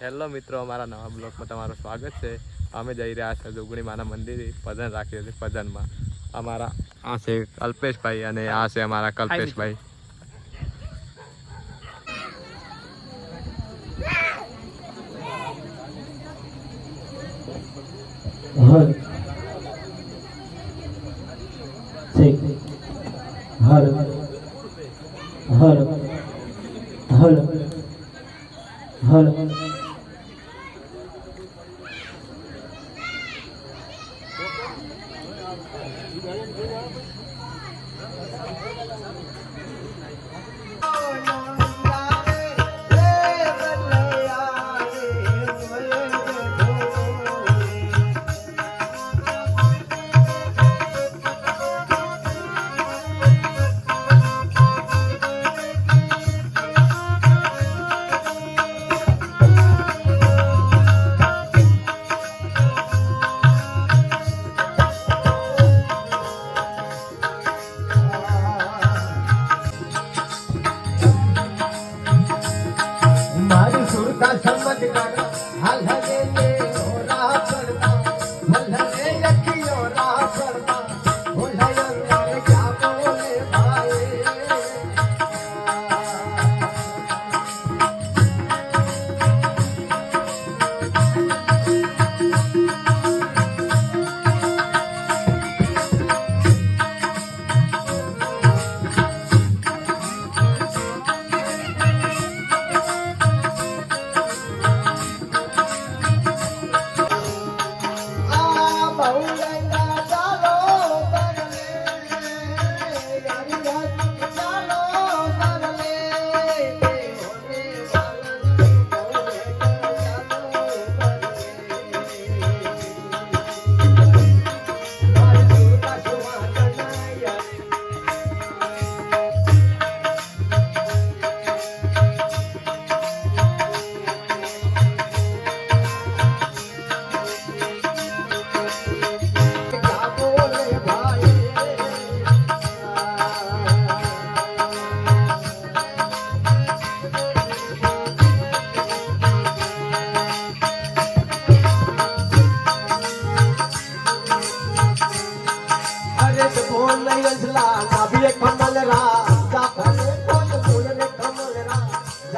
Hello મિત્રો, અમારા નવા બ્લોગમાં તમારું સ્વાગત છે. અમે જઈ રહ્યા છીએ જોગણી માના મંદિરે, ભજન રાખીએ છીએ ભજનમાં. અમારા આ છે કલ્પેશભાઈ અને આ છે અમારા કલ્પેશભાઈ. હર હર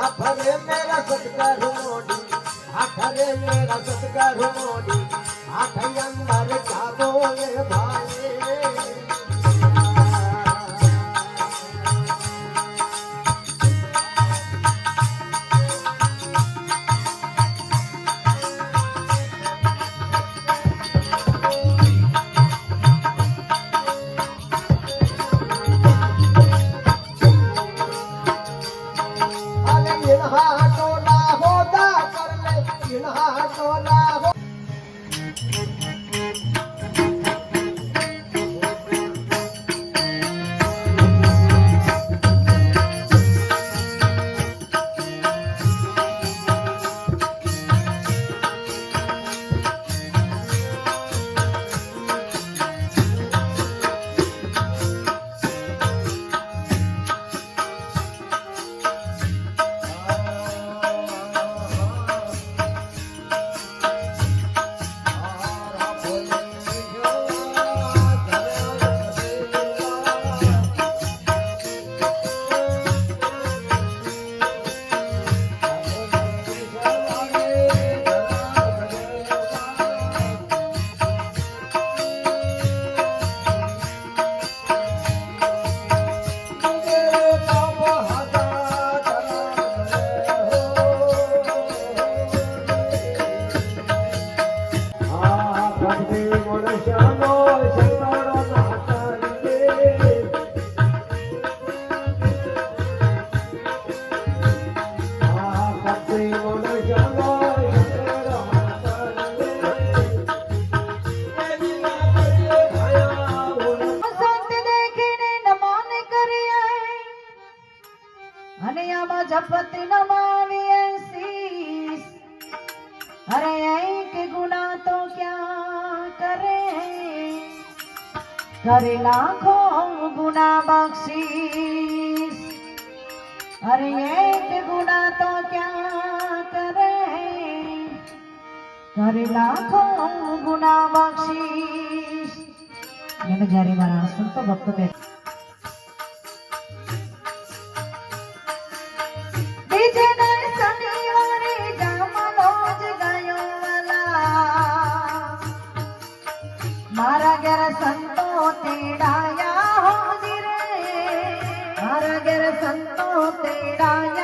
ભલે મેરા સતકાર મોડી આખરે મેરા સતકાર મોડી આખ અંદર જાવો એ ભાઈ જપત નમાવીએ શીશ અરે એક ગુના તો ક્યાં કરે લાખો ગુના બક્ષીસ. અરે એક ગુના તો ક્યાં કરે? ઘરે લાખો ગુના બક્ષીશ એને જ્યારે મારા સંતો ભક્તો બેઠા ઘેર સંતો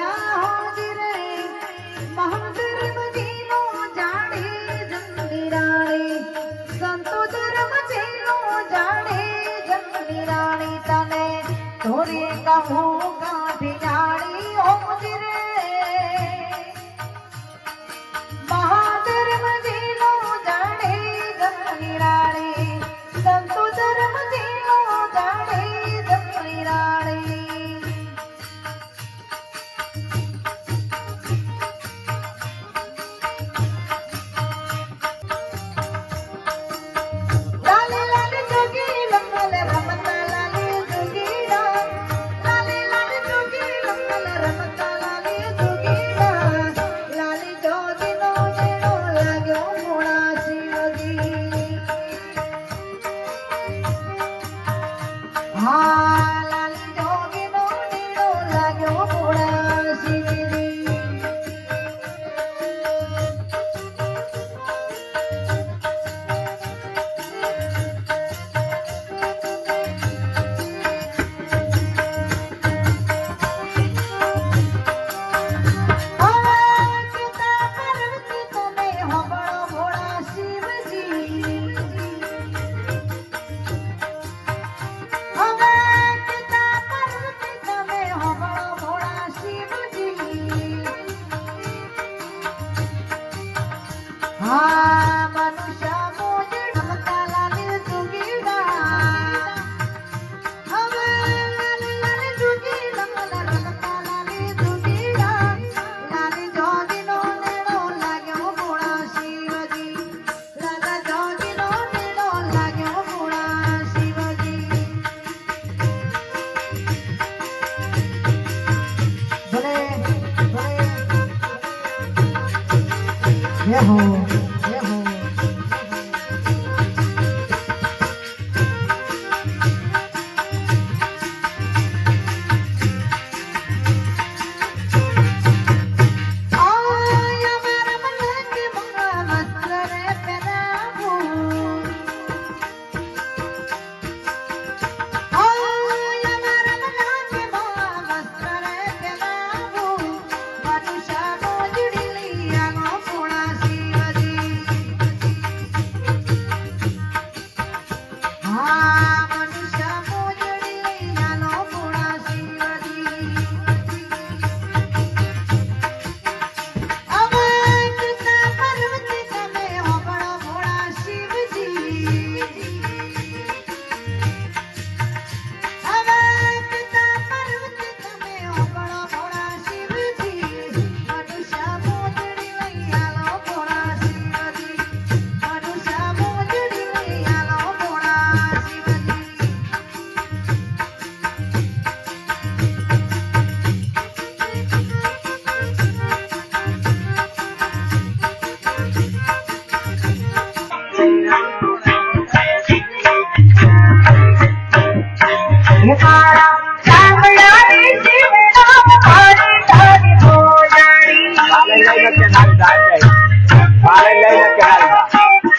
हा मनुष्य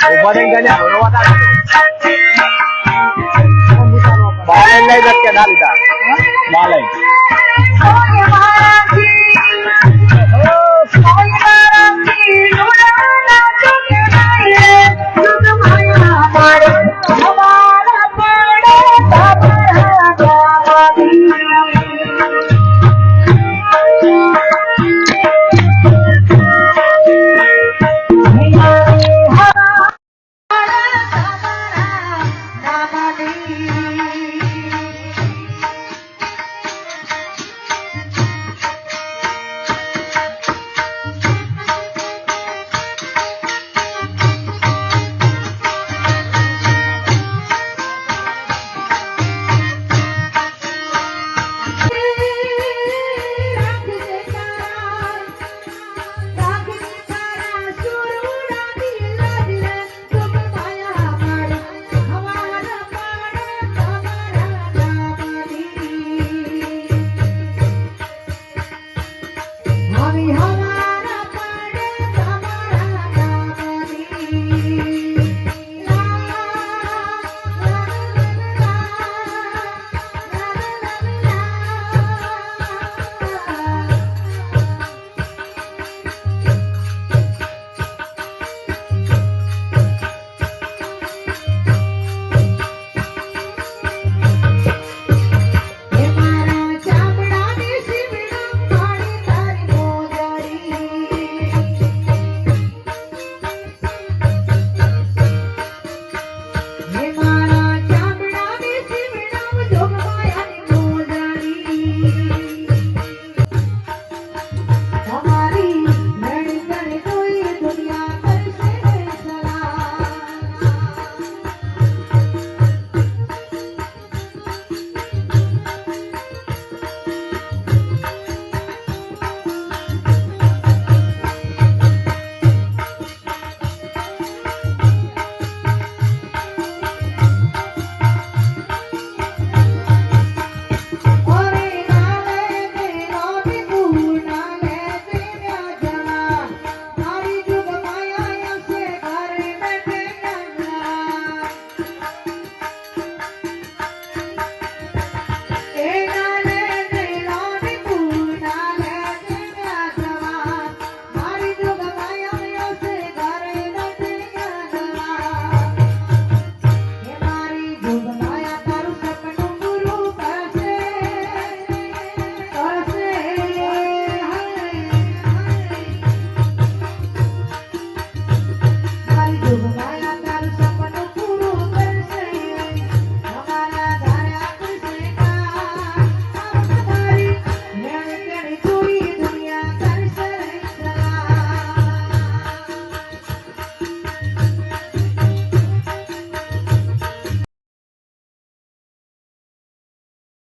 Ubaringanya, unawa tayo. Bahalan na ibas ka, dali